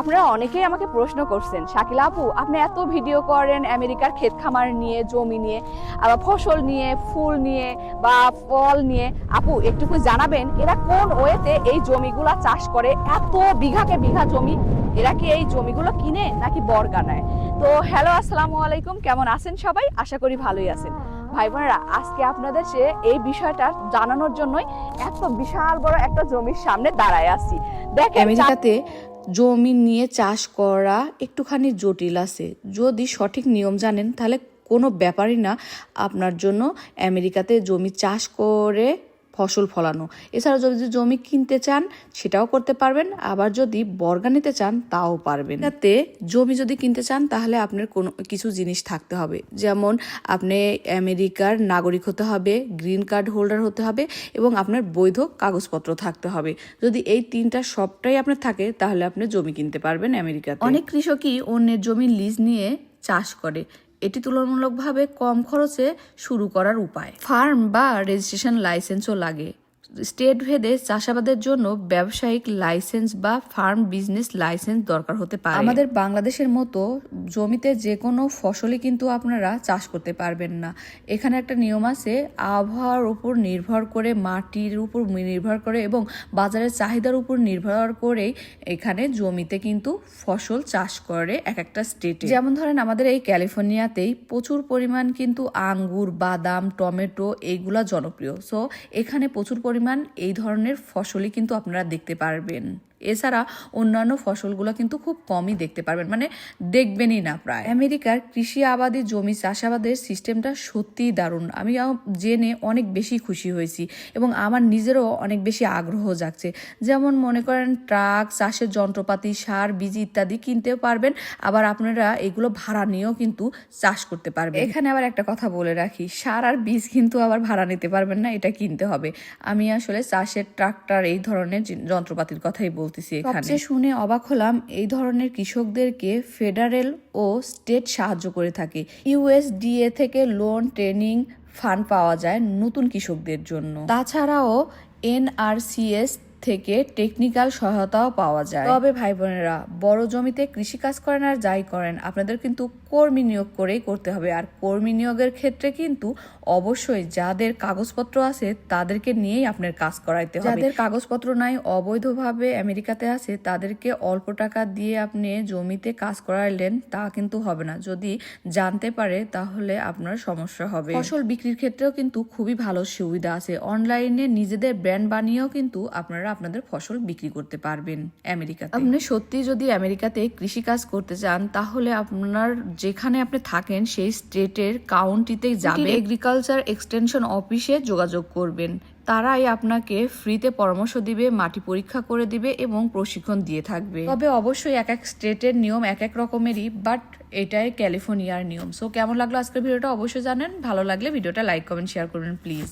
আপনারা অনেকেই আমাকে প্রশ্ন করছেন, শাকিলা আপু, আপনি এত ভিডিও করেন আমেরিকার ক্ষেত খামার নিয়ে, জমি নিয়ে, আবার ফসল নিয়ে, ফুল নিয়ে বা ফল নিয়ে, আপু, একটুকু জানাবেন, এরা কোন ওয়েতে এই জমিগুলা চাষ করে? এত বিঘাকে বিঘা জমি, এরা কি এই জমিগুলো কিনে নাকি বর্গা নেয় তো হ্যালো, আসসালামু আলাইকুম, কেমন আছেন সবাই? আশা করি ভালোই আছেন। ভাই বোনেরা, আজকে আপনাদের সে এই বিষয়টা জানানোর জন্যই এত বিশাল বড় একটা জমির সামনে দাঁড়ায় আছি। দেখেন আমেরিকাতে জমি নিয়ে চাষ করা একটুখানি জটিল আছে। যদি সঠিক নিয়ম জানেন, তাহলে কোনো ব্যাপারই না। আপনার জন্য আমেরিকাতে জমি চাষ করে ফসল ফলানো। এছাড়া যদি জমি কিনতে চান, সেটাও করতে পারবেন। আবার যদি বর্গা নিতে চান, তাও পারবেন। যাতে জমি যদি কিনতে চান, তাহলে আপনার কোনো কিছু জিনিস থাকতে হবে। যেমন আপনি আমেরিকার নাগরিক হতে হবে, গ্রিন কার্ড হোল্ডার হতে হবে এবং আপনার বৈধ কাগজপত্র থাকতে হবে। যদি এই তিনটা সবটাই আপনার থাকে, তাহলে আপনি জমি কিনতে পারবেন আমেরিকাতে। অনেক কৃষকই অন্যের জমি লিজ নিয়ে চাষ করে। এটি তুলনামূলকভাবে কম খরচে শুরু করার উপায়। ফার্ম বা রেজিস্ট্রেশন লাইসেন্সও লাগে। স্টেট ভেদে চাষাবাদের জন্য ব্যবসায়িক লাইসেন্স বা ফার্ম বিজনেস লাইসেন্স দরকার হতে পারে। আমাদের বাংলাদেশের মতো জমিতে যে কোনো ফসলই কিন্তু আপনারা চাষ করতে পারবেন না। এখানে একটা নিয়ম আছে, আবহাওয়ার উপর নির্ভর করে, মাটির উপর নির্ভর করে এবং বাজারের চাহিদার উপর নির্ভর করেই এখানে জমিতে কিন্তু ফসল চাষ করে এক একটা স্টেটে। যেমন ধরেন আমাদের এই ক্যালিফোর্নিয়াতেই প্রচুর পরিমাণ কিন্তু আঙ্গুর, বাদাম, টমেটো এইগুলা জনপ্রিয়। সো এখানে প্রচুর পরিমাণ এই ধরনের ফসলই কিন্তু আপনারা দেখতে পারবেন। এছাড়া অন্যান্য ফসলগুলো কিন্তু খুব কমই দেখতে পারবেন মানে দেখবেনই না প্রায়। আমেরিকার কৃষি আবাদি জমি চাষাবাদের সিস্টেমটা সত্যিই দারুণ। আমি জেনে অনেক বেশি খুশি হয়েছি এবং আমার নিজেরও অনেক বেশি আগ্রহ জাগছে। যেমন মনে করেন, ট্রাক, চাষের যন্ত্রপাতি, সার, বীজ ইত্যাদি কিনতেও পারবেন, আবার আপনারা এগুলো ভাড়া নিয়েও কিন্তু চাষ করতে পারবেন। এখানে আবার একটা কথা বলে রাখি, সার আর বীজ কিন্তু আবার ভাড়া নিতে পারবেন না, এটা কিনতে হবে। আমি আসলে চাষের ট্রাক্টর, এই ধরনের যন্ত্রপাতির কথাই বলতেছি এখানে। শুনে অবাক হলাম, এই ধরনের কৃষকদেরকে ফেডারেল ও স্টেট সাহায্য করে থাকে। ইউএসডিএ থেকে লোন, ট্রেনিং, ফান্ড পাওয়া যায় নতুন কৃষকদের জন্য। তাছাড়াও এনআরসিএস থেকে টেকনিক্যাল সহায়তাও পাওয়া যায়। তবে ভাই বোনেরা বড় জমিতে কৃষিকাজ করেন আর যাই করেন আপনাদের কিন্তু কর্মী নিয়োগ করেই করতে হবে। আর কর্মী নিয়োগের ক্ষেত্রে কিন্তু অবশ্যই যাদের কাগজপত্র আছে তাদেরকে নিয়েই আপনার কাজ করাইতে হবে। যাদের কাগজপত্র নাই অবৈধভাবে আমেরিকাতে আছে তাদেরকে অল্প টাকা দিয়ে আপনি জমিতে কাজ করাইলেন তা কিন্তু হবে না। যদি জানতে পারে তাহলে আপনার সমস্যা হবে। ফসল বিক্রির ক্ষেত্রেও কিন্তু খুবই ভালো সুবিধা আছে। অনলাইনে নিজেদের ব্র্যান্ড বানিয়েও কিন্তু আপনারা আপনাদের ফসল বিক্রি করতে পারবেন আমেরিকাতে। আপনি সত্যি যদি আমেরিকাতে কৃষিকাজ করতে চান তাহলে আপনার যেখানে আপনি থাকেন সেই স্টেটের কাউন্টিতে যাবে এগ্রিকালচার এক্সটেনশন অফিসে যোগাযোগ করবেন। তারাই আপনাকে ফ্রিতে পরামর্শ দিবে মাটি পরীক্ষা করে দিবে এবং প্রশিক্ষণ দিয়ে থাকবে। তবে অবশ্যই এক এক স্টেটের নিয়ম এক এক রকমেরই বাট এটাই ক্যালিফোর্নিয়ার নিয়ম। সো কেমন লাগল আজকের ভিডিওটা অবশ্যই জানেন। ভালো লাগলে ভিডিওটা লাইক কমেন্ট শেয়ার করবেন প্লিজ